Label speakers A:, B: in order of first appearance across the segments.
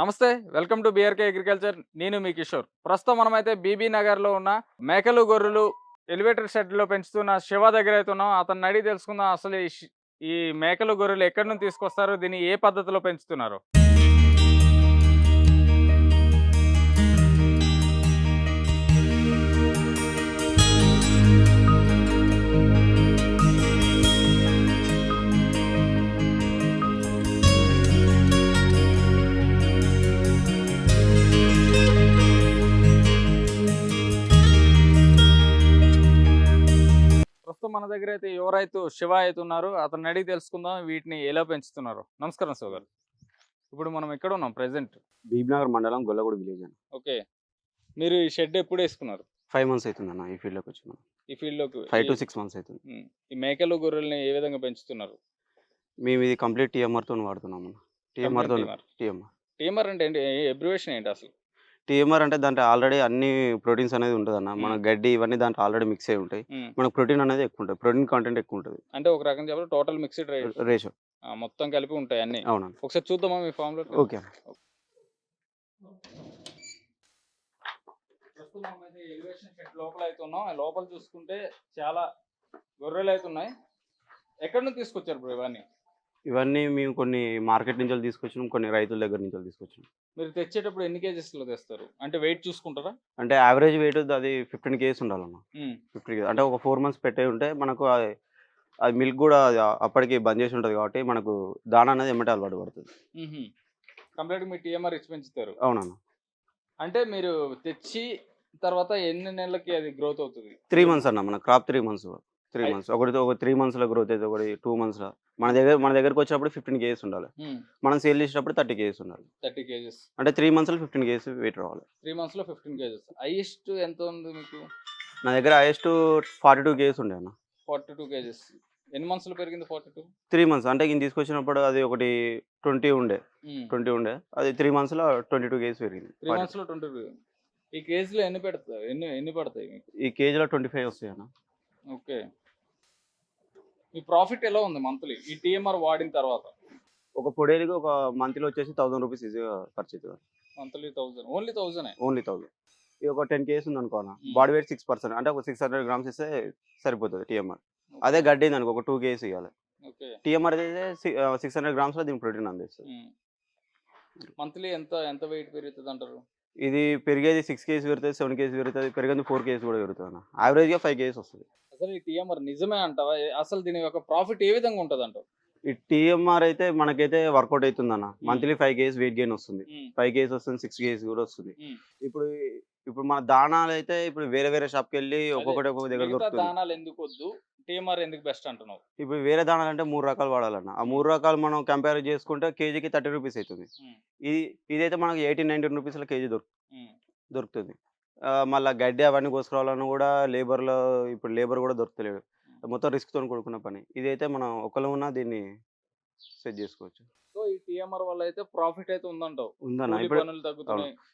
A: నమస్తే welcome to BRK agriculture. నేను మీ కిషోర్. ప్రస్తుతం మనమైతే బీబీ నగర్లో ఉన్న మేకలు గొర్రెలు ఎలివేటర్ షెడ్లో పెంచుతున్న శివ దగ్గర అయితే ఉన్నాం. అతన్ని అడిగి తెలుసుకుందాం అసలు ఈ ఈ మేకలు గొర్రెలు ఎక్కడి నుంచి తీసుకొస్తారు? దీన్ని ఏ పద్ధతిలో పెంచుతున్నారు? మన దగ్గర అయితే యువ రైతు శివ అయితే ఉన్నారు అతన్ని అడిగి తెలుసుకుందాం వీటిని ఎలా పెంచుతున్నారు నమస్కారం శివ గారు ఇప్పుడు మనం ఎక్కడ ఉన్నాం ప్రెసెంట్
B: బీబీనగర్ మండలం గొల్లగూడ విలేజ్ అని
A: ఓకే మీరు ఈ షెడ్ ఎప్పుడు వేసుకున్నారు
B: ఫైవ్ మంత్స్ అవుతుంది అన్న ఈ ఫీల్డ్లోకి వచ్చి మనం
A: ఈ ఫీల్డ్లోకి
B: ఫైవ్ టు సిక్స్ మంత్స్ అవుతుంది
A: ఈ మేకలు గొర్రెల్ని ఏ విధంగా పెంచుతున్నారు
B: మేము ఇది కంప్లీట్ టీఎంఆర్తో వాడుతున్నాం అన్న టీఎంఆర్తో టీఎంఆర్
A: టీమర్ అంటే ఏంటి ఎబ్రివేషన్ ఏంటి అసలు
B: టీఎంఆర్ అంటే దాంట్లో ఆల్రెడీ అన్ని ప్రోటీన్స్ అనేది ఉంటుంది అన్న మన. గడ్డి ఇవన్నీ దాంట్లో ఆల్రెడీ మిక్స్ అయి ఉంటాయి. మనకు ప్రోటీన్ అనేది ఎక్కువ ఉంటుంది. ప్రోటీన్ కంటెంట్ ఎక్కువ ఉంటుంది.
A: అంటే ఒక రకం చెప్పాలి టోటల్ మిక్స్డ్
B: రేషియో.
A: మొత్తం కలిపి ఉంటాయి అన్ని.
B: అవునన్న
A: ఒకసారి చూద్దామా మీ ఫామ్లో
B: ఓకే
A: ఎలివేషన్ షెడ్ లోపల అయితే ఉన్నాం. లోపల చూసుకుంటే చాలా గొర్రెలు అయితే ఉన్నాయి. ఎక్కడి నుంచి తీసుకొచ్చారు బ్రో ఇవన్నీ?
B: ఇవన్నీ మేము కొన్ని మార్కెట్ నుంచి తీసుకొచ్చినాం కొన్ని రైతుల దగ్గర నుంచి తీసుకొచ్చినాం.
A: మీరు తెచ్చేటప్పుడు ఎన్ని కేజెస్లో తెస్తారు? అంటే వెయిట్ చూసుకుంటారా?
B: అంటే యావరేజ్ వెయిట్ అది ఫిఫ్టీన్ కేజీస్ ఉండాలన్న.
A: ఉమ్,
B: ఫిఫ్టీ అంటే ఒక ఫోర్ మంత్స్ పెట్టే ఉంటే మనకు అది అది మిల్క్ కూడా అప్పటికి బంద్ చేసి ఉంటుంది కాబట్టి మనకు దానా అనేది ఎమ్మటే అలవాటు పడుతుంది.
A: ఉహుం. కంప్లీట్ మీ టీఎంఆర్ ఇచ్చి పెంచుతారు.
B: అవునన్న.
A: అంటే మీరు తెచ్చి తర్వాత ఎన్ని నెలలకి అది గ్రోత్ అవుతుంది?
B: త్రీ మంత్స్ అన్న మన crop three months. Three months. ఒకటి ఒక త్రీ మంత్స్లో గ్రోత్ అయితే ఒకటి టూ మంత్స్లో. మన దగ్గర మన దగ్గరకు వచ్చినప్పుడు ఫిఫ్టీన్ కేజెస్ ఉండాలి. మనం సేల్ చేసేటప్పుడు థర్టీ కేజెస్ ఉండాలి.
A: Thirty kgs.
B: అంటే త్రీ మంత్స్లో ఫిఫ్టీన్ కేజెస్ వెయిట్ రావాలి.
A: త్రీ మంత్స్లో ఫిఫ్టీన్ కేజెస్. హైయెస్ట్ ఎంత ఉంది మీకు?
B: నా దగ్గర హైయెస్ట్ ఫార్టీ టూ కేజెస్ ఉండే అన్న.
A: Forty two kgs. ఎన్ని మంత్స్లో పెరిగింది ఫార్టీ టూ?
B: Three months. అంటే ఈయన తీసుకొచ్చినప్పుడు అది ఒకటి ట్వంటీ ఉండే. ట్వంటీ ఉండే. అది త్రీ మంత్స్లో ట్వంటీ టూ కేజీస్ పెరిగింది.
A: త్రీ మంత్స్లో ట్వంటీ టూ. ఈ కేజీలో ఎన్ని పెడతాయి ఎన్ని ఎన్ని పడతాయి మీకు?
B: ఈ కేజీలో ట్వంటీ ఫైవ్ వస్తాయి అన్న.
A: ఓకే. మీ ప్రాఫిట్ ఎలా ఉంది మంత్లీ? ఈ టీఎంఆర్ వాడిన తర్వాత?
B: ఒక పొడేలికి ఒక మంత్లో వచ్చేసి థౌసండ్ రూపీస్ ఈజీగా ఖర్చు అవుతుంది.
A: Monthly thousand. Only thousand?
B: Only thousand. ఇది ఒక టెన్ కేజీస్ ఉంది అనుకో
A: Hmm.
B: Body weight six percent. అంటే ఒక సిక్స్ హండ్రెడ్ గ్రామ్స్ ఇస్తే సరిపోతుంది టీఎంఆర్. అదే గడ్డి అనుకో ఒక టూ కేజీస్ ఇవ్వాలి. టీఎంఆర్ అయితే సిక్స్ హండ్రెడ్ గ్రామ్స్లో దీని ప్రోటీన్ అందిస్తుంది.
A: మంత్లీ ఎంత ఎంత వెయిట్ పెరుగుతుంది అంటారు?
B: ఇది పెరిగేది సిక్స్ కేజీస్ పెరుగుతుంది సెవెన్ కేజీస్ పెరుగుతుంది పెరిగేది ఫోర్ కేజీస్ కూడా పెరుగుతుంది అన్న. యావరేజ్గా ఫైవ్ కేజీస్ వస్తుంది.
A: అసలు ఈ టీఎంఆర్ నిజమే అంటావా? అసలు దీని యొక్క ప్రాఫిట్ ఏ విధంగా ఉంటుంది అంటావు
B: ఈ టీఎంఆర్ అయితే మనకైతే వర్కౌట్ అవుతుంది అన్న monthly five kgs weight gain వస్తుంది. ఫైవ్ కేజీస్ వస్తుంది సిక్స్ కేజీస్ కూడా వస్తుంది. ఇప్పుడు ఇప్పుడు మన దానాలు అయితే ఇప్పుడు వేరే వేరే షాప్కి వెళ్ళి ఒక్కొక్కటి ఒక్కొక్క దగ్గర దొరుకుతుంది.
A: దానాలు ఎందుకు వద్దు? టీఎంఆర్ ఎందుకు బెస్ట్ అంటున్నావు?
B: ఇప్పుడు వేరే దానాలు అంటే మూడు రకాలు వాడాలన్న. ఆ మూడు రకాలు మనం కంపేర్ చేసుకుంటే కేజీకి థర్టీ రూపీస్ అవుతుంది. ఇది ఇదైతే మనకి ఎయిటీన్ నైన్టీన్ రూపీస్లో కేజీ దొరుకుతుంది. ఆ, మళ్ళా గడ్డి అవన్నీ కోసుకురావాలన్నా కూడా లేబర్లో ఇప్పుడు లేబర్ కూడా దొరుకుతలేదు మొత్తం రిస్క్తో కూడుకున్న పని. ఇదైతే మనం ఒకళ్ళు ఉన్నా దీన్ని సెట్ చేసుకోవచ్చు.
A: సో ఈ టీఎంఆర్ వల్ల అయితే ప్రాఫిట్ అయితే ఉందంటావు.
B: ఉందన్న.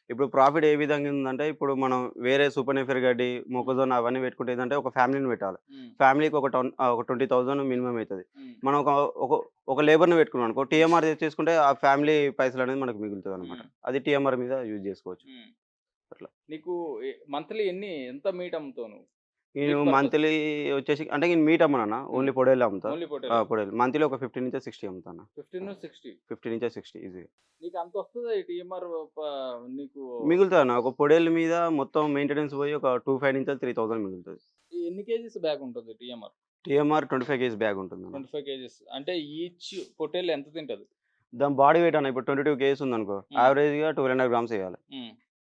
B: ఇప్పుడు ప్రాఫిట్ ఏ విధంగా ఉందంటే ఇప్పుడు మనం వేరే సూపర్ నెఫర్ గడ్డి మొక్కజొన్న అవన్నీ పెట్టుకుంటే ఏంటంటే ఒక ఫ్యామిలీని పెట్టాలి. ఫ్యామిలీకి ఒక టౌన్ ఒక ట్వంటీ థౌసండ్ మినిమం అవుతుంది మనం ఒక ఒక ఒక లేబర్ని పెట్టుకున్నాం అనుకో టీఎంఆర్ చేసుకుంటే ఆ ఫ్యామిలీ పైసలు అనేది మనకు మిగులుతుంది అనమాట అది టీఎంఆర్ మీద యూజ్ చేసుకోవచ్చు. అట్లా.
A: నీకు మంత్లీ ఎన్ని ఎంత మీట్ అమ్ముతావు నువ్వు
B: నేను? మంత్లీ వచ్చేసి అంటే నేను మీట్ అమ్మనా ఓన్లీ పొడేలు అమ్ముతా? పొడేలు మంత్లీ ఒక ఫిఫ్టీన్ నుంచి సిక్స్టీ అమ్ముతాను
A: ఫిఫ్టీన్ సిక్స్టీ?
B: ఫిఫ్టీన్ నుంచి సిక్స్టీ ఈజీ
A: నీకు అంత వస్తుంది టీఎంఆర్ నీకు
B: మిగులుతుంది ఒక పొడేల మీద మొత్తం మెయింటెనెన్స్ పోయి ఒక టూ ఫైవ్ నుంచి త్రీ థౌసండ్ మిగులుతుంది.
A: ఎన్ని కేజీస్ బ్యాగ్ ఉంటుంది TMR?
B: TMR twenty five kgs bag ఉంటుంది.
A: Twenty five kgs. అంటే ఈచ్ పొటేల్ ఎంత తింటది?
B: దాని బాడీ వెయిట్ అన్న ఇప్పుడు ట్వంటీ టూ కేజీస్ ఉంది అనుకో
A: Hmm.
B: యావరేజ్గా టూ హండ్రెడ్ గ్రామ్స్ వేయాలి.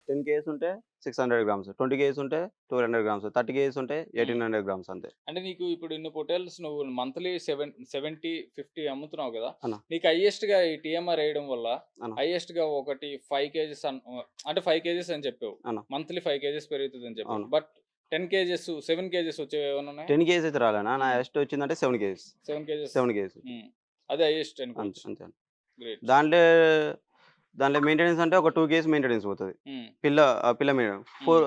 B: టెన్ కేజీస్ ఉంటే six hundred grams twenty kgs ఉంటే two hundred grams thirty kgs ఉంటే ఎయిటీన్ హండ్రెడ్ గ్రామ్స్ అంతే.
A: అంటే నీకు ఇప్పుడు ఇన్ని పొటేల్స్ నువ్వు మంత్లీ సెవెన్ సెవెంటీ ఫిఫ్టీ అమ్ముతున్నావు కదా. నీకు హైయెస్ట్గా ఈ టీఎంఆర్ వేయడం వల్ల. హైయెస్ట్గా ఒకటి ఫైవ్ కేజీస్ అంటే ఫైవ్ కేజీస్ అని చెప్పావు. మంత్లీ ఫైవ్ కేజీస్ పెరుగుతుంది అని చెప్పావు.
B: అవును.
A: But ten kgs seven kgs వచ్చేవి
B: టెన్ కేజీస్ అయితే రాలేనా? నా ఎస్ట్ వచ్చిందంటే seven kgs.
A: Seven kgs.
B: Seven kgs.
A: అదే హైయెస్ట్
B: అంతే
A: అనుకోవచ్చు.
B: అంతే
A: గ్రేట్.
B: దాంట్లో దాంట్లో మెయింటెనెన్స్ అంటే ఒక టూ కేస్ మెయింటెనెన్స్ పోతుంది. పిల్ల పిల్ల maintenance four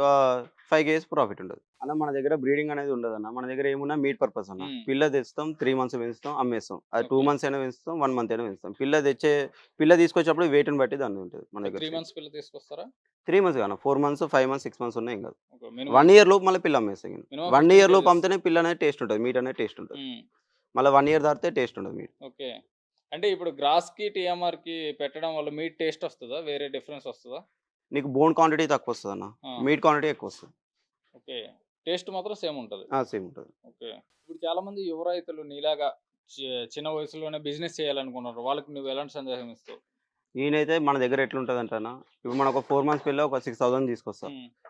B: five ks profit ఉంటుంది. అన్న మన దగ్గర బ్రీడింగ్ అనేది ఉండదు అన్న మన దగ్గర ఏమున్నా మీట్ పర్పస్ అన్న. పిల్ల తెస్తాం త్రీ మంత్స్ పెంచుతాం అమ్మేస్తాం. అది టూ. మంత్స్ అయినా పెంచుతాం వన్ మంత్ అయినా పెంచుతాం. పిల్ల తెచ్చే పిల్ల తీసుకొచ్చేటప్పుడు వెయిట్ని బట్టి దాన్ని ఉంటుంది మన
A: త్రీ
B: దగ్గర
A: మంత్స్ పిల్ల తీసుకొస్తారా?
B: త్రీ మంత్స్ కాదు four months five months six months ఉన్నాయి
A: minimum-
B: వన్ ఇయర్ లోపు మళ్ళీ పిల్ల అమ్మేస్తాం వన్
A: 15
B: ఇయర్ లోపు. అమ్మితేనే పిల్ల అనేది టేస్ట్ ఉంటుంది మీట్ అనేది టేస్ట్ ఉంటుంది. మళ్ళీ వన్ ఇయర్ దాటితే టేస్ట్ ఉండదు మీట్
A: ఓకే. అంటే ఇప్పుడు గ్రాస్కి టీఎంఆర్కి పెట్టడం వల్ల మీట్ టేస్ట్ వస్తుందా? వేరే డిఫరెన్స్ వస్తుందా?
B: నీకు బోన్ క్వాంటిటీ తక్కువ వస్తుంది అన్న మీట్ క్వాంటిటీ ఎక్కువ వస్తుంది
A: ఓకే. టేస్ట్ మాత్రం సేమ్ ఉంటుంది.
B: సేమ్ ఉంటుంది.
A: ఓకే. ఇప్పుడు చాలా మంది యువ రైతులు నీలాగా చిన్న వయసులోనే బిజినెస్ చేయాలనుకున్నారు వాళ్ళకి నువ్వు ఎలాంటి సందేశం ఇస్తావు?
B: ఈయనైతే మన దగ్గర ఎట్లుంటుంది అంటేనా ఇప్పుడు మనకు ఒక ఫోర్ మంత్స్ పిల్ల ఒక సిక్స్ థౌసండ్ తీసుకొస్తా.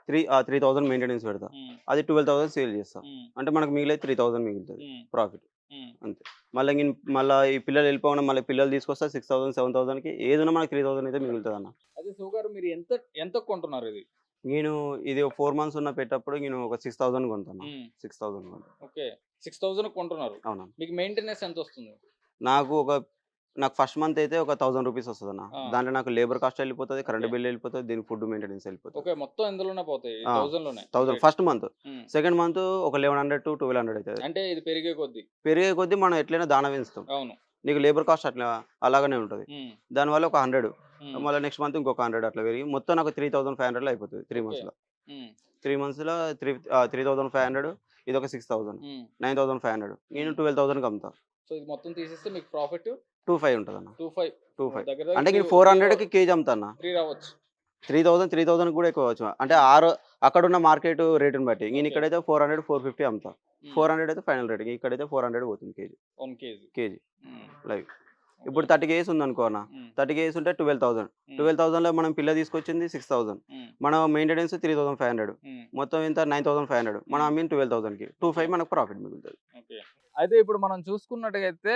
B: త్రీ త్రీ థౌసండ్ మెయింటెనెన్స్ పెడతా. అది ట్వెల్వ్ థౌసండ్ సేల్ చేస్తా. అంటే మనకు మిగిలే త్రీ థౌసండ్ మిగులుతుంది ప్రాఫిట్.
A: ఉమ్.
B: మళ్ళీ మళ్ళీ ఈ పిల్లలు వెళ్ళిపోకుండా మళ్ళీ పిల్లలు తీసుకొస్తా సిక్స్ థౌసండ్ సెవెన్ థౌసండ్కి ఏదైనా మనకి త్రీ థౌసండ్ అయితే మిగులుతుంది అన్న
A: అదే శివ గారు మీరు ఎంత ఎంత కొంటున్నారు ఇది?
B: నేను ఇది ఫోర్ మంత్స్ ఉన్న పెట్టప్పుడు నేను ఒక సిక్స్ థౌసండ్ కొంటాను six thousand
A: okay. Six thousand కొంటున్నారు.
B: అవునా
A: మీకు మెయింటెనెన్స్ ఎంత వస్తుంది
B: నాకు ఒక నాకు ఫస్ట్ మంత్ అయితే ఒక థౌసండ్ రూపీస్ వస్తుంది అన్న. దాంట్లో నాకు లేబర్ కాస్ట్ వెళ్ళిపోతుంది కరెంట్. బిల్ వెళ్ళిపోతుంది దీని ఫుడ్ మెయింటెనెన్స్ వెళ్ళిపోతుంది.
A: మొత్తం పోతాయి?
B: Thousand. First month. Second month ఒక eleven hundred to twelve hundred అవుతుంది
A: అంటే ఇది పెరిగే కొద్ది.
B: పెరిగే కొద్దీ మనం ఎట్లయినా దాన
A: అవును.
B: నీకు లేబర్ కాస్ట్ అట్లా అలాగనే ఉంటుంది. దానివల్ల ఒక హండ్రెడ్. మళ్ళీ నెక్స్ట్ మంత్ ఇంకొక హండ్రెడ్ అట్లా పెరిగి మొత్తం నాకు త్రీ థౌసండ్ ఫైవ్ హండ్రెడ్లో అయిపోతుంది త్రీ. మంత్స్లో.
A: ఉమ్,
B: త్రీ మంత్స్లో three three thousand five hundred ఇది ఒక six thousand. Nine thousand five hundred. నేను ట్వెల్వ్ థౌసండ్కి అమ్ముతా.
A: సో ఇది మొత్తం తీసేస్తే మీకు ప్రాఫిట్?
B: టూ ఫైవ్ ఉంటుంది అన్న
A: టూ ఫైవ్.
B: Two five.
A: దగ్గర
B: అంటే నేను ఫోర్ హండ్రెడ్కి కేజీ అమ్ముతా అన్న
A: త్రీ రావచ్చు.
B: త్రీ థౌసండ్ త్రీ థౌసండ్ కూడా ఎక్కువ వచ్చు అంటే ఆరు అక్కడ ఉన్న మార్కెట్ రేటుని బట్టి. నేను. ఇక్కడైతే ఫోర్ హండ్రెడ్ ఫోర్ ఫిఫ్టీ అమ్ముతా. ఫోర్ హండ్రెడ్ అయితే ఫైనల్ రేట్ ఇక్కడైతే ఫోర్ హండ్రెడ్ పోతుంది కేజీ.
A: కేజీ.
B: కేజీ. లైవ్ ఇప్పుడు థర్టీ కేజీస్ ఉంది అనుకో అన్న థర్టీ కేజీస్ ఉంటే ట్వెల్వ్ థౌసండ్. ట్వెల్వ్ థౌసండ్లో మనం పిల్ల తీసుకొచ్చింది సిక్స్ థౌసండ్. మన maintenance three thousand five hundred. మొత్తం ఎంత నైన్ థౌసండ్ ఫైవ్ హండ్రెడ్. మనం అమ్మిన ట్వెల్వ్ థౌసండ్కి. టూ ఫైవ్ మనకు ప్రాఫిట్ మిగులుతుంది.
A: ఓకే. అయితే ఇప్పుడు మనం చూసుకున్నట్టుగైతే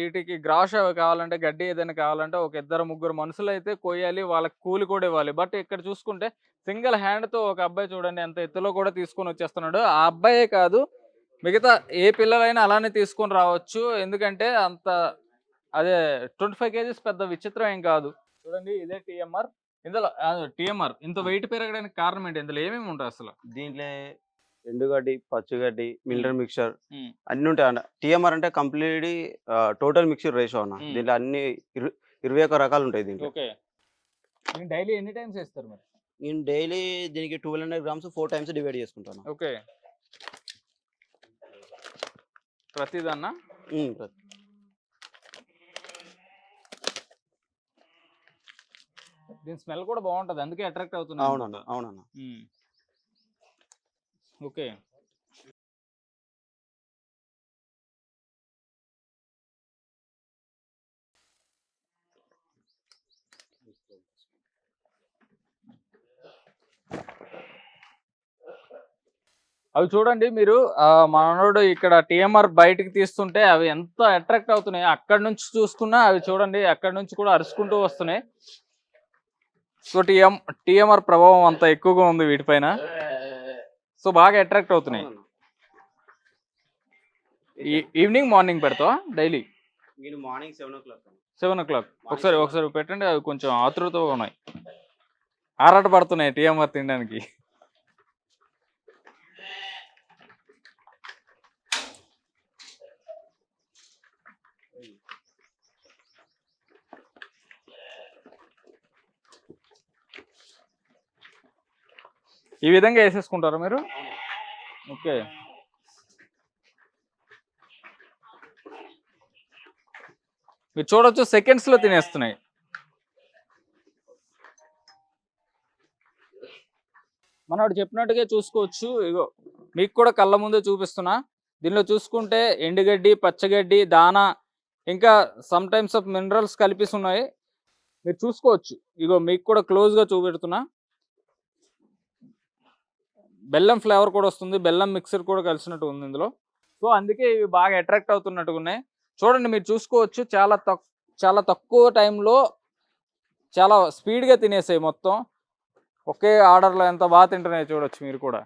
A: వీటికి గ్రాష్ అవి కావాలంటే గడ్డి ఏదైనా కావాలంటే ఒక ఇద్దరు ముగ్గురు మనుషులు అయితే కొయ్యాలి వాళ్ళకి కూలి కూడా ఇవ్వాలి. బట్ ఇక్కడ చూసుకుంటే సింగిల్ హ్యాండ్తో ఒక అబ్బాయి చూడండి ఎంత ఎత్తులో కూడా తీసుకొని వచ్చేస్తున్నాడు. ఆ అబ్బాయే కాదు మిగతా ఏ పిల్లలైనా అలానే తీసుకొని రావచ్చు. ఎందుకంటే అంత అదే ట్వంటీ ఫైవ్ కేజీస్ పెద్ద విచిత్రం ఏం కాదు. చూడండి ఇదే టిఎంఆర్. ఇందులో టిఎంఆర్. ఇంత వెయిట్ పెరగడానికి కారణం ఏంటి? ఇందులో ఏమేమి ఉంటాయి అసలు?
B: దీంట్లో ఎండుగడ్డి పచ్చిగడ్డి మిల్లర్ మిక్చర్. అన్ని ఉంటాయి అన్న. టీఎంఆర్ అంటే కంప్లీట్లీ టోటల్ మిక్చర్ రేషియో అన్న. దీంట్లో అన్ని ఇరు- ఇరవై ఒక్క రకాలు ఉంటాయి దీంట్లో.
A: ఓకే. డైలీ ఎన్ని టైమ్స్ వేస్తారు మరి?
B: నేను డైలీ దీనికి twelve hundred grams four times divide చేసుకుంటాను
A: ఓకే. ప్రతిదన్నా?
B: ప్రతి-
A: దీని స్మెల్ కూడా బాగుంటది. అందుకే అట్రాక్ట్ అవుతుంది
B: అవునన్న అవునన్న.
A: ఓకే. అవి చూడండి మీరు మనోడు ఇక్కడ టిఎంఆర్ బయటికి తీస్తుంటే అవి ఎంత అట్రాక్ట్ అవుతున్నాయి. అక్కడ నుంచి చూసుకున్నా అవి చూడండి అక్కడ నుంచి కూడా అరుచుకుంటూ వస్తున్నాయి. సో టిఎం టిఎంఆర్ ప్రభావం అంత ఎక్కువగా ఉంది వీటిపైన. సో బాగా అట్రాక్ట్ అవుతున్నాయి. ఈవినింగ్ మార్నింగ్ పెడతావా? డైలీ
B: నేను morning seven o'clock
A: seven o'clock ఒకసారి ఒకసారి పెట్టండి అవి కొంచెం ఆతృతగా ఉన్నాయి. ఆరాట పడుతున్నాయి టీఎంఆర్ తినడానికి. ఈ విధంగా వేసేసుకుంటారా మీరు? ఓకే. మీరు చూడొచ్చు సెకండ్స్లో తినేస్తున్నాయి. మనవాడు చెప్పినట్టుగా చూసుకోవచ్చు. ఇగో మీకు కూడా కళ్ళ ముందే చూపిస్తున్నా. దీనిలో చూసుకుంటే ఎండుగడ్డి పచ్చగడ్డి దానా ఇంకా సమ్ టైమ్స్ ఆఫ్ మినరల్స్ కలిపిస్తున్నాయి మీరు చూసుకోవచ్చు. ఇగో మీకు కూడా క్లోజ్గా చూపెడుతున్నా. బెల్లం ఫ్లేవర్ కూడా వస్తుంది బెల్లం మిక్సర్ కూడా కలిసినట్టు ఉంది ఇందులో. సో అందుకే ఇవి బాగా అట్రాక్ట్ అవుతున్నట్టుగా ఉన్నాయి. చూడండి మీరు చూసుకోవచ్చు చాలా తక్ చాలా తక్కువ టైంలో చాలా స్పీడ్గా తినేసాయి మొత్తం. ఒకే ఆర్డర్లో ఎంత బాగా తింటున్నాయి చూడొచ్చు మీరు కూడా.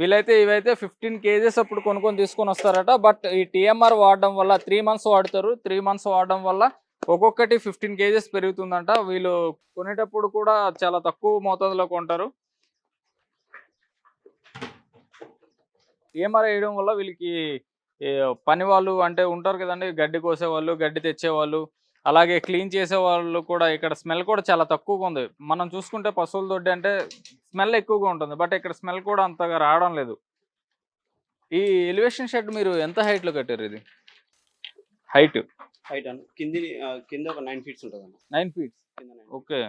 A: వీళ్ళైతే ఇవైతే ఫిఫ్టీన్ కేజెస్ అప్పుడు కొనుక్కొని తీసుకొని వస్తారట. బట్ ఈ టీఎంఆర్ వాడడం వల్ల త్రీ మంత్స్ వాడతారు. త్రీ మంత్స్ వాడడం వల్ల ఒక్కొక్కటి ఫిఫ్టీన్ కేజెస్ పెరుగుతుందంట. వీళ్ళు కొనేటప్పుడు కూడా చాలా తక్కువ మోతాదులో కొంటారు. టీఎంఆర్ వేయడం వల్ల వీళ్ళకి పని వాళ్ళు అంటే ఉంటారు కదండి. గడ్డి కోసేవాళ్ళు గడ్డి తెచ్చేవాళ్ళు అలాగే క్లీన్ చేసే వాళ్ళు కూడా ఇక్కడ స్మెల్ కూడా చాలా తక్కువగా ఉంది. మనం చూసుకుంటే పశువుల దొడ్డి అంటే స్మెల్ ఎక్కువగా ఉంటుంది. బట్ ఇక్కడ స్మెల్ కూడా అంతగా రావడం లేదు. ఈ ఎలివేషన్ షెడ్ మీరు ఎంత height లో కట్టారు ఇది? హైట్?
B: హైట్ అన్న కింది ఆ, కింద ఒక నైన్ ఫీట్స్ ఉంటుంది అన్న
A: నైన్ ఫీట్
B: కింద nine
A: ఓకే.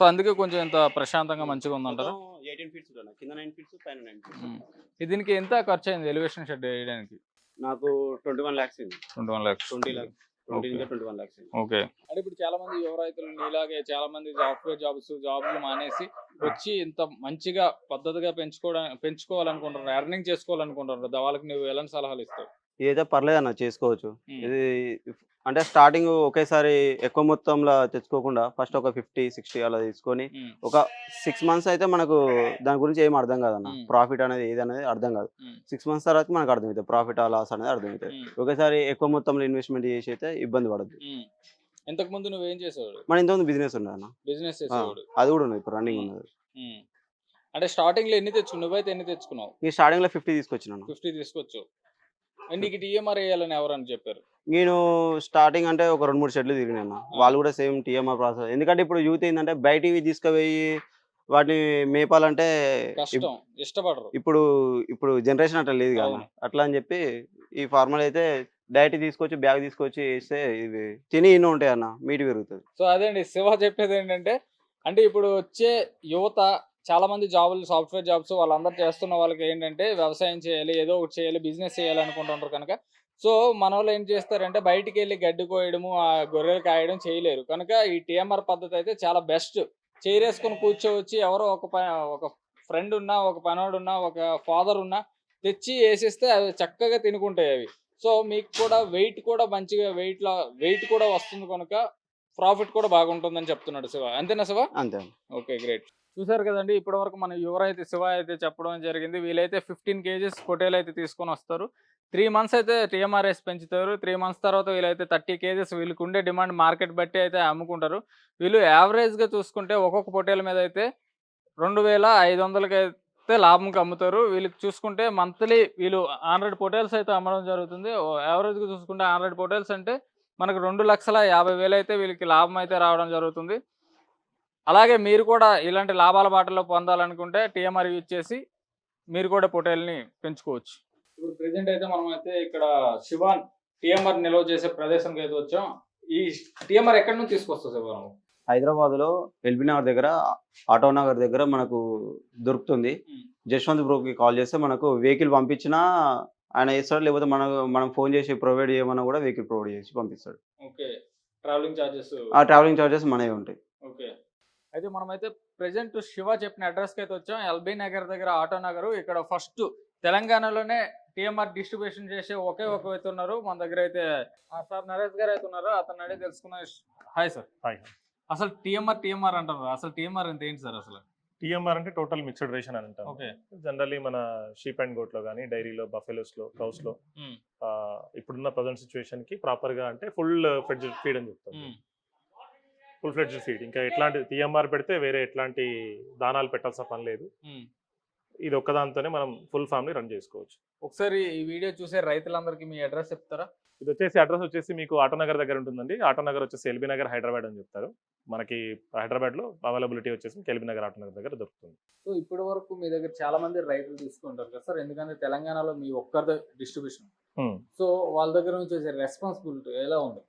A: సో అందుకే కొంచెం ఇంత ప్రశాంతంగా మంచిగా ఉందంటారా?
B: ఎయిటీన్ ఫీట్స్ ఉంటుంది. కింద నైన్ ఫీట్స్ పైన నైన్ ఫీట్స్
A: ఉమ్. ఇది దీనికి ఎంత ఖర్చు అయింది ఎలివేషన్ షెడ్ వేయడానికి?
B: నాకు ట్వంటీ వన్ ల్యాక్స్ అయింది.
A: Twenty one lakhs
B: twenty lakhs
A: okay. అంటే ఇప్పుడు చాలా మంది యువ రైతులు ఇలాగే చాలా మంది సాఫ్ట్వేర్ జాబ్స్ జాబ్లు మానేసి వచ్చి ఇంత మంచిగా పద్ధతిగా పెంచుకోవడం పెంచుకోవాలనుకుంటారు ఎర్నింగ్ చేసుకోవాలనుకుంటారు వాళ్ళకి నువ్వు ఎలాంటి సలహాలు ఇస్తావు?
B: ఇదైతే పర్లేదు అన్న చేసుకోవచ్చు. ఇది అంటే స్టార్టింగ్ ఒకేసారి ఎక్కువ మొత్తంలో తెచ్చుకోకుండా ఫస్ట్ ఒక ఫిఫ్టీ సిక్స్టీ అలా తీసుకొని. ఒక సిక్స్ మంత్స్ అయితే మనకు దాని గురించి ఏం అర్థం కాదన్న. ప్రాఫిట్ అనేది ఏది అనేది అర్థం కాదు. సిక్స్ మంత్స్ తర్వాత మనకు అర్థమవుతుంది ప్రాఫిట్ ఆ లాస్ అనేది అర్థమవుతుంది. ఒకేసారి ఎక్కువ మొత్తంలో ఇన్వెస్ట్మెంట్ చేసి అయితే ఇబ్బంది పడద్దు.
A: ఇంతకు ముందు నువ్వేం చేసేవాడు
B: మన ఇంతకుముందు బిజినెస్ ఉండదు అన్న
A: బిజినెస్
B: అది కూడా ఉన్నది ఇప్పుడు రన్నింగ్. ఉన్నది.
A: అంటే స్టార్టింగ్లో ఎన్ని తెచ్చుకున్నావు నువ్వైతే ఎన్ని తెచ్చుకున్నావు
B: నేను స్టార్టింగ్లో ఫిఫ్టీ తీసుకొచ్చినాను
A: ఫిఫ్టీ తీసుకొచ్చు నీకు టీఎంఆర్ వేయాలని ఎవరని చెప్పారు?
B: నేను స్టార్టింగ్ అంటే ఒక రెండు మూడు షెడ్లు తిరిగినాను వాళ్ళు కూడా సేమ్ టీఎంఆర్ ప్రాసెస్. ఎందుకంటే ఇప్పుడు యూత్ ఏంటంటే బయటివి తీసుకుపోయి వాటిని మేపాలంటే
A: కష్టం ఇష్టపడరు.
B: ఇప్పుడు ఇప్పుడు జనరేషన్ అట్లా లేదు కదా. అట్లా అని చెప్పి ఈ ఫార్మల్ అయితే డైరెక్ట్ తీసుకొచ్చి బ్యాగ్ తీసుకొచ్చి వేస్తే ఇవి తిని ఇన్ని ఉంటాయి అన్న. మీటి పెరుగుతుంది.
A: సో అదే అండి శివ చెప్పేది ఏంటంటే అంటే ఇప్పుడు వచ్చే యువత చాలా మంది జాబులు సాఫ్ట్వేర్ జాబ్స్ వాళ్ళందరూ చేస్తున్న వాళ్ళకి ఏంటంటే వ్యవసాయం చేయాలి ఏదో ఒకటి చేయాలి బిజినెస్ చేయాలి అనుకుంటుంటారు కనుక. సో మన వాళ్ళు ఏం చేస్తారంటే బయటికి వెళ్ళి గడ్డి కోయడము ఆ గొర్రెలు కాయడం చేయలేరు. కనుక ఈ టీఎంఆర్ పద్ధతి అయితే చాలా బెస్ట్. చైరేసుకొని కూర్చోవచ్చి ఎవరో ఒక ప- ఒక ఫ్రెండ్ ఉన్నా ఒక పనోడు ఉన్నా ఒక ఫాదర్ ఉన్నా తెచ్చి వేసేస్తే అవి చక్కగా తినుకుంటాయి అవి. సో మీకు కూడా వెయిట్ కూడా మంచిగా వెయిట్ లా వెయిట్ కూడా వస్తుంది కనుక ప్రాఫిట్ కూడా బాగుంటుందని చెప్తున్నాడు శివ. అంతేనా శివ?
B: అంతే
A: ఓకే గ్రేట్ చూసారు కదండి ఇప్పటి వరకు మన ఎవరైతే శివ అయితే చెప్పడం జరిగింది. వీలైతే ఫిఫ్టీన్ కేజీస్ పొటేలు అయితే తీసుకొని వస్తారు. త్రీ మంత్స్ అయితే టీఎంఆర్ఎస్ పెంచుతారు. త్రీ మంత్స్ తర్వాత వీళ్ళైతే థర్టీ కేజెస్ వీళ్ళకి ఉండే డిమాండ్ మార్కెట్ బట్టి అయితే అమ్ముకుంటారు. వీళ్ళు యావరేజ్గా చూసుకుంటే ఒక్కొక్క పొటేల మీద అయితే రెండు వేల ఐదు వందలకి అయితే లాభంకి అమ్ముతారు. వీళ్ళకి చూసుకుంటే మంత్లీ వీళ్ళు హండ్రెడ్ పొటేల్స్ అయితే అమ్మడం జరుగుతుంది. యావరేజ్గా చూసుకుంటే హండ్రెడ్ పొటేల్స్ అంటే మనకు రెండు లక్షల యాభై వేలు అయితే వీళ్ళకి లాభం అయితే రావడం జరుగుతుంది. అలాగే మీరు కూడా ఇలాంటి లాభాల బాటలో పొందాలనుకుంటే టీఎంఆర్ యూజ్ చేసి మీరు కూడా పొటేల్ని పెంచుకోవచ్చు. ఇప్పుడు ప్రెసెంట్ అయితే మనం అయితే ఇక్కడ శివాన్ టీఎంఆర్ నిల్వ చేసే ప్రదేశానికి అయితే వచ్చాం. ఈ టీఎంఆర్ ఎక్కడి నుంచి తీసుకొస్తావు శివాన్?
B: హైదరాబాద్లో ఎల్బీ నగర్ దగ్గర ఆటో నగర్ దగ్గర మనకు దొరుకుతుంది. జశ్వంత్ బ్రోకి కాల్ చేస్తే మనకు వెహికల్ పంపించినా ఆయన ఇస్తాడు లేకపోతే మనం మనం ఫోన్ చేసి ప్రొవైడ్ చేయమన్నా కూడా వెహికల్ ప్రొవైడ్ చేసి పంపిస్తాడు.
A: ఓకే. Travelling charges?
B: ఆ ట్రావెలింగ్ చార్జెస్ మనవి ఉంటాయి.
A: ఓకే. అయితే మనమైతే ప్రెసెంట్ శివ చెప్పిన అడ్రస్కి అయితే వచ్చాం. ఎల్బీ నగర్ దగ్గర ఆటో నగర్. ఇక్కడ ఫస్ట్ తెలంగాణలోనే టీఎంఆర్ డిస్ట్రిబ్యూషన్ చేసే ఒకే ఒక వ్యక్తి ఉన్నారు. మన దగ్గర అయితే ఆ సార్ నరేష్ గారు అయితే ఉన్నారు? అతను అడిగి తెలుసుకున్న హాయ్ సార్
C: హాయ్
A: అసలు టీఎంఆర్ టీఎంఆర్ అంటారు. అసలు టీఎంఆర్ అంటే ఏంటి సార్ అసలు?
C: టిఎంఆర్ అంటే టోటల్ మిక్స్డ్ రేషన్ అని అంటాం
A: ఓకే
C: జనరల్లీ మన షీప్ అండ్ గోట్లో కానీ డైరీలో బఫెలోస్లో
A: కౌస్లో.
C: ఆ, ఇప్పుడున్న ప్రజెంట్ సిచ్యువేషన్కి ప్రాపర్గా అంటే ఫుల్ ఫ్లెడ్జ్ ఫీడ్ అని చెప్తాం ఫుల్ ఫ్లెడ్జ్ ఫీడ్ ఇంకా ఎట్లాంటి టిఎంఆర్ పెడితే వేరే ఎట్లాంటి దానాలు పెట్టాల్సిన పని లేదు. ఇది ఒక్కదాంతోనే మనం ఫుల్ ఫామ్ని రన్ చేసుకోవచ్చు.
A: ఒకసారి ఈ వీడియో చూసే రైతులందరికీ మీ అడ్రస్ చెప్తారా?
C: ఇది వచ్చేసి అడ్రస్ వచ్చేసి మీకు ఆటోనగర్ దగ్గర ఉంటుందండి. ఆటోనగర్ వచ్చేసి ఎల్బీ నగర్ హైదరాబాద్ అని చెప్తారు. మనకి హైదరాబాద్లో అవైలబిలిటీ వచ్చేసి ఎల్బీ నగర్ ఆటోనగర్ దగ్గర దొరుకుతుంది.
A: సో ఇప్పటి వరకు మీ దగ్గర చాలా మంది రైతులు తీసుకుంటారు కదా సార్. ఎందుకంటే తెలంగాణలో మీ ఒక్కరి డిస్ట్రిబ్యూషన్ సో వాళ్ళ దగ్గర నుంచి వచ్చే రెస్పాన్సిబిలిటీ ఎలా ఉంది?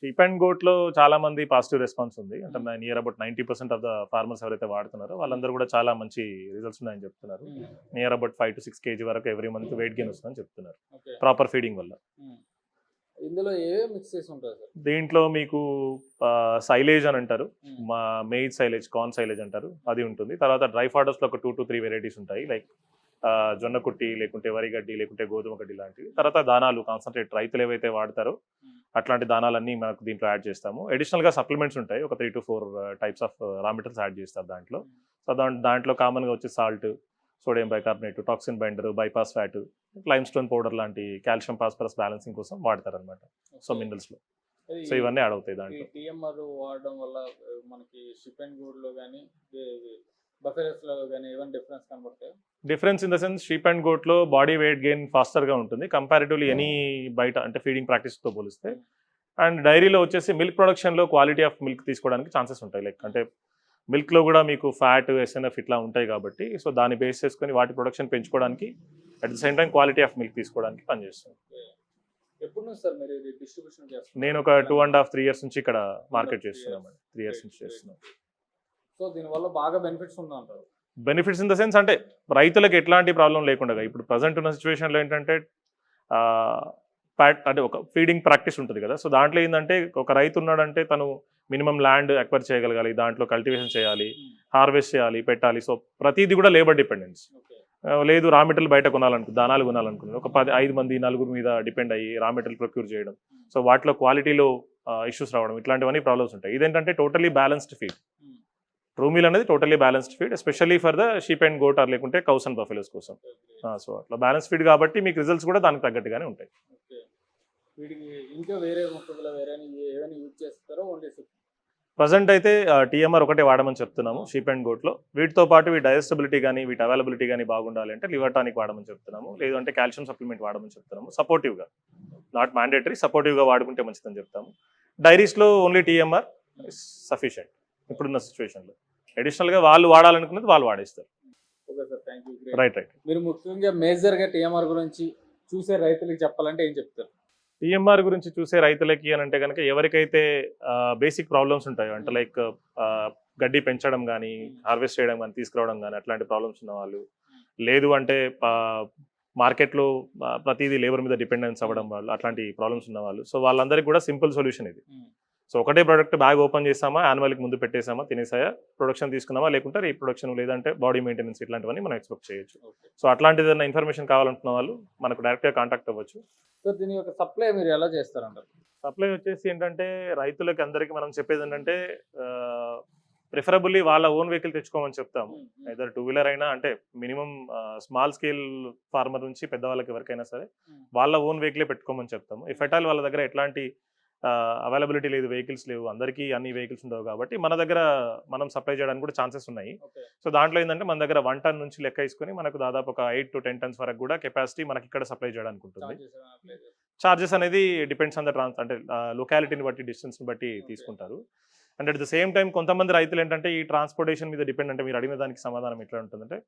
C: షీప్ అండ్ గోట్లో చాలా మంది పాజిటివ్ రెస్పాన్స్ ఉంది. అంటే near about ninety percent of the farmers ఎవరైతే వాడుతున్నారో వాళ్ళందరూ కూడా చాలా మంచి రిజల్ట్స్ ఉన్నాయని చెప్తున్నారు. Near about five to six kg వరకు ఎవ్రీ మంత్ వెయిట్ గెయిన్ వస్తుందని చెప్తున్నారు. ప్రాపర్ ఫీడింగ్ వల్ల.
A: ఇందులో మిక్స్ చేసి ఉంటాయి సార్?
C: దీంట్లో మీకు సైలేజ్ అని అంటారు. మా మెయిజ్ సైలేజ్ కార్న్ సైలేజ్ అంటారు. అది ఉంటుంది. తర్వాత డ్రై ఫాడర్స్లో ఒక టూ టు త్రీ వెరైటీస్ ఉంటాయి. లైక్ జొన్న కుట్టి లేకుంటే వరి గడ్డి లేకుంటే గోధుమ గడ్డి లాంటివి. తర్వాత దానాలు కాన్సన్ట్రేట్ రైతులు ఏవైతే వాడతారో అట్లాంటి దానాలన్నీ మనకు దీంట్లో యాడ్ చేస్తాము. అడిషనల్గా సప్లిమెంట్స్ ఉంటాయి. ఒక three to four types of raw materials add చేస్తారు దాంట్లో. సో దాంట్ దాంట్లో కామన్గా వచ్చి salt sodium bicarbonate toxin binder bypass fat limestone powder లాంటి కాల్షియం ఫాస్ఫరస్ బ్యాలెన్సింగ్ కోసం వాడతారు అనమాట సో మినరల్స్లో సో ఇవన్నీ యాడ్ అవుతాయి దాంట్లో.
A: టీఎంఆర్ వాడడం వల్ల మనకి షిప్ అండ్ కానీ కానీ ఏమైనా డిఫరెన్స్ కనబడతాయి?
C: Difference in the sense sheep and గోట్లో body weight gain ఫాస్టర్గా ఉంటుంది. కంపారిటివ్లీ ఎనీ బయట అంటే ఫీడింగ్ ప్రాక్టీస్తో పోలిస్తే. అండ్ డైరీలో వచ్చేసి మిల్క్ ప్రొడక్షన్లో క్వాలిటీ ఆఫ్ మిల్క్ తీసుకోవడానికి ఛాన్సెస్ ఉంటాయి. లైక్ అంటే మిల్క్లో కూడా మీకు ఫ్యాట్ ఎస్ఎన్ఎఫ్ ఇట్లా ఉంటాయి కాబట్టి సో దాన్ని బేస్ చేసుకొని వాటి ప్రొడక్షన్ పెంచుకోవడానికి at the same time quality of milk తీసుకోవడానికి పనిచేస్తుంది. నేను ఒక two and half three years నుంచి ఇక్కడ మార్కెట్ చేస్తున్నామండి. త్రీ ఇయర్స్ నుంచి చేస్తున్నాం.
A: సో దీనివల్ల బాగా బెనిఫిట్స్ ఉందంటారు.
C: బెనిఫిట్స్ ఇన్ ద సెన్స్ అంటే రైతులకు ఎట్లాంటి ప్రాబ్లం లేకుండా ఇప్పుడు ప్రజెంట్ ఉన్న సిచ్యువేషన్లో ఏంటంటే ప్యాట్ అంటే ఒక ఫీడింగ్ ప్రాక్టీస్ ఉంటుంది కదా. సో దాంట్లో ఏంటంటే ఒక రైతు ఉన్నాడంటే తను మినిమం ల్యాండ్ అక్వైర్ చేయగలగాలి దాంట్లో కల్టివేషన్ చేయాలి హార్వెస్ట్ చేయాలి పెట్టాలి. సో ప్రతిదీ కూడా లేబర్ డిపెండెన్స్ లేదు రా మెటీరియల్ బయట కొనాలనుకో దానాలు కొనాలనుకున్నాను ఒక పది ఐదు మంది నలుగురు మీద డిపెండ్ అయ్యి రా మెటీరియల్ ప్రొక్యూర్ చేయడం. సో వాటిలో క్వాలిటీలో ఇష్యూస్ రావడం ఇట్లాంటివన్నీ ప్రాబ్లమ్స్ ఉంటాయి. ఇదేంటంటే టోటలీ బ్యాలెన్స్డ్ ఫీడ్ ట్రూమిల్ అనేది totally balanced feed especially for the sheep and goat or లేకుంటే కౌస్. అండ్ బఫెలోస్ కోసం సో అట్లా బ్యాలెన్స్ ఫీడ్ కాబట్టి మీకు రిజల్ట్స్ కూడా దానికి తగ్గట్టుగానే ఉంటాయి. ప్రజెంట్ అయితే టీఎంఆర్ ఒకటే వాడమని చెప్తున్నాము షీప్ అండ్ గోట్లో వీటితో పాటు వీటి డైజెస్టబిలిటీ కానీ వీటి అవైలబిలిటీ కానీ బాగుండాలి అంటే లివర్ టానిక్ వాడమని చెప్తున్నాము లేదంటే కాల్షియం సప్లిమెంట్ వాడమని చెప్తున్నాము సపోర్టివ్గా నాట్ మ్యాండేటరీ సపోర్టివ్గా వాడుకుంటే మంచిదని చెప్తాము. డైరీస్లో ఓన్లీ టీఎంఆర్ సఫిషియంట్ ఇప్పుడున్న సిచ్యువేషన్లో అడిషనల్గా వాళ్ళు వాడాలనుకున్నది వాళ్ళు వాడేస్తారు. రైట్ రైట్
A: మీరు ముఖ్యంగా మేజర్గా టీఎంఆర్ గురించి చూసే రైతులకు చెప్పాలంటే ఏం చెప్తారు?
C: టీఎంఆర్ గురించి చూసే రైతులకి అని అంటే కనుక ఎవరికైతే బేసిక్ ప్రాబ్లమ్స్ ఉంటాయో అంటే లైక్ గడ్డి పెంచడం కానీ హార్వెస్ట్ చేయడం కానీ తీసుకురావడం కానీ అట్లాంటి ప్రాబ్లమ్స్ ఉన్న వాళ్ళు లేదు అంటే మార్కెట్లో ప్రతిదీ లేబర్ మీద డిపెండెన్స్ అవ్వడం వాళ్ళు అట్లాంటి ప్రాబ్లమ్స్ ఉన్న వాళ్ళు. సో వాళ్ళందరికీ కూడా సింపుల్ సొల్యూషన్ ఇది. సో ఒకటే ప్రోడక్ట్ బ్యాగ్ ఓపెన్ చేసామా యానిమల్కి ముందు పెట్టేసామా తినేసాయా ప్రొడక్షన్ తీసుకున్నామా లేకుంటే రీప్రొడక్షన్ లేదంటే బాడీ మెయింటెనెన్స్ ఇట్లాంటివన్నీ మనం ఎక్స్పెక్ట్ చేయొచ్చు. సో అట్లాంటి ఏదైనా ఇన్ఫర్మేషన్ కావాలనుకున్న వాళ్ళు మనకు డైరెక్ట్గా కాంటాక్ట్ అవ్వచ్చు.
A: సో దీని యొక్క సప్లై మీరు ఎలా చేస్తారంటారు?
C: సప్లై వచ్చేసి ఏంటంటే రైతులకి అందరికీ మనం చెప్పేది ఏంటంటే ప్రిఫరబుల్లీ వాళ్ళ ఓన్ వెహికల్ తెచ్చుకోమని చెప్తాము. ఇద్దరు టూ వీలర్ అయినా అంటే మినిమం స్మాల్ స్కేల్ ఫార్మర్ నుంచి పెద్దవాళ్ళకి ఎవరికైనా సరే వాళ్ళ ఓన్ వెహికలే పెట్టుకోమని చెప్తాము. ఇఫ్ ఎట్ ఆల్ వాళ్ళ దగ్గర ఎట్లాంటి అవైలబిలిటీ లేదు వెహికల్స్ లేవు. అందరికీ అన్ని వెహికల్స్ ఉండవు కాబట్టి మన దగ్గర మనం సప్లై చేయడానికి కూడా ఛాన్సెస్ ఉన్నాయి. సో దాంట్లో ఏంటంటే మన దగ్గర వన్ టన్ నుంచి లెక్క తీసుకొని మనకు దాదాపు ఒక ఎయిట్ టు టెన్ టన్స్ వరకు కూడా కెపాసిటీ మనకి ఇక్కడ సప్లై చేయడానికి ఉంటుంది. చార్జెస్ అనేది డిపెండ్స్ ఆన్ ద ట్రాన్స్ అంటే లొకాలిటీని బట్టి డిస్టెన్స్ని బట్టి తీసుకుంటారు. And at the same time కొంతమంది రైతులు ఏంటంటే ఈ ట్రాన్స్పోర్టేషన్ మీద డిపెండ్ అంటే మీరు అడిగిన దానికి సమాధానం ఎట్లా ఉంటుందంటే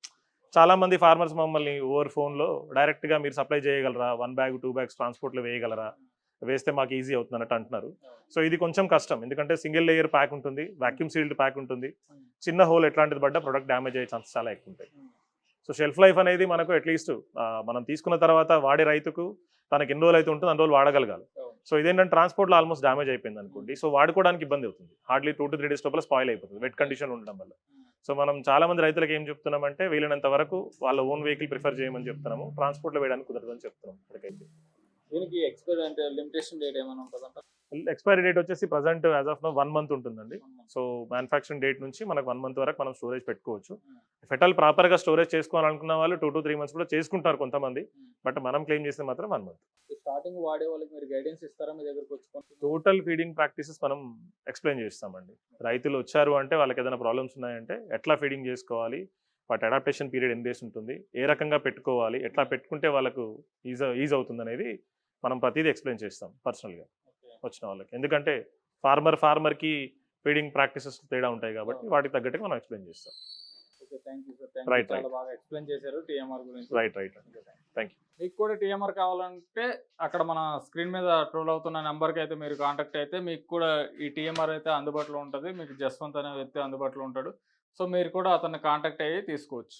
C: చాలా మంది ఫార్మర్స్ మమ్మల్ని ఓవర్ ఫోన్లో డైరెక్ట్గా మీరు సప్లై చేయగలరా? వన్ బ్యాగ్ టూ బ్యాగ్స్ ట్రాన్స్పోర్ట్లో వేయగలరా? వేస్తే మాకు ఈజీ అవుతుంది అన్నట్టు అంటున్నారు సో ఇది కొంచెం కష్టం. ఎందుకంటే సింగిల్ లేయర్ ప్యాక్ ఉంటుంది వాక్యూమ్ సీల్డ్ ప్యాక్ ఉంటుంది. చిన్న హోల్ ఎట్లాంటిది పడ్డా ప్రొడక్ట్ డ్యామేజ్ అయ్యే ఛాన్సెస్ చాలా ఎక్కువ ఉంటాయి. సో షెల్ఫ్ లైఫ్ అనేది మనకు అట్లీస్ట్ మనం తీసుకున్న తర్వాత వాడే రైతుకు తనకి ఎన్ని రోజులు అయితే ఉంటుంది అన్ని రోజులు వాడగలగాలి. సో ఇదేంటంటే ట్రాన్స్పోర్ట్లో ఆల్మోస్ట్ డ్యామేజ్ అయిపోయింది అనుకోండి. సో వాడుకోవడానికి ఇబ్బంది అవుతుంది. Hardly two to three days లోపల స్పాయిల్ అయిపోతుంది వెట్ కండిషన్ ఉండడం వల్ల. సో మనం చాలా మంది రైతులకు ఏం చెప్తున్నామంటే వీలైనంత వరకు వాళ్ళ ఓన్ వెహికల్ ప్రిఫర్ చేయమని చెప్తున్నాము. ట్రాన్స్పోర్ట్లో వేయడానికి కుదరదని చెప్తున్నాం ఇప్పటికైతే.
A: దీనికి ఎక్స్పైర్ అంటే లిమిటేషన్ డేట్ ఏమైనా ఉంటుందంట?
C: ఎక్స్పైరీ డేట్ వచ్చేసి present as of no one month ఉంటుందండి. సో మ్యానుఫాక్చరింగ్ డేట్ నుంచి మనకు వన్ మంత్ వరకు మనం స్టోరేజ్ పెట్టుకోవచ్చు. ఫెటల్ ప్రాపర్గా స్టోరేజ్ చేసుకోవాలనుకున్న వాళ్ళు టూ టు త్రీ మంత్స్ కూడా చేసుకుంటారు కొంతమంది. బట్ మనం క్లెయిమ్ చేస్తే మాత్రం వన్ మంత్
A: స్టార్టింగ్ వాడే వాళ్ళకి మీరు గైడెన్స్ ఇస్తారా మీ దగ్గరకు వచ్చుకొని
C: టోటల్ ఫీడింగ్ ప్రాక్టీసెస్ మనం ఎక్స్ప్లెయిన్ చేస్తామండి. రైతులు వచ్చారు అంటే వాళ్ళకి ఏదైనా ప్రాబ్లమ్స్ ఉన్నాయంటే ఎట్లా ఫీడింగ్ చేసుకోవాలి? వాటి అడాప్టేషన్ పీరియడ్ ఎన్ని డేస్ ఉంటుంది? ఏ రకంగా పెట్టుకోవాలి? ఎట్లా పెట్టుకుంటే వాళ్ళకు ఈజ్ ఈజ్ అవుతుంది అనేది మనం ప్రతిదీ ఎక్స్ప్లెయిన్ చేస్తాం పర్సనల్గా వచ్చిన వాళ్ళకి. ఎందుకంటే ఫార్మర్ ఫార్మర్కి ఫీడింగ్ ప్రాక్టీసెస్ తేడా ఉంటాయి కాబట్టి వాటికి తగ్గట్టుగా మనం ఎక్స్ప్లెయిన్ చేస్తాం.
A: Thank you
C: right.
A: బాగా ఎక్స్ప్లెయిన్ చేశారు టీఎంఆర్ గురించి.
C: రైట్ రైట్ Thank
A: మీకు కూడా టీఎంఆర్ కావాలంటే అక్కడ మన స్క్రీన్ మీద ట్రోల్ అవుతున్న నెంబర్కి అయితే మీరు కాంటాక్ట్ అయితే మీకు కూడా ఈ టీఎంఆర్ అయితే అందుబాటులో ఉంటుంది. మీకు జస్వంత్ అనే వ్యక్తి అందుబాటులో ఉంటాడు. సో మీరు కూడా అతన్ని కాంటాక్ట్ అయ్యి తీసుకోవచ్చు.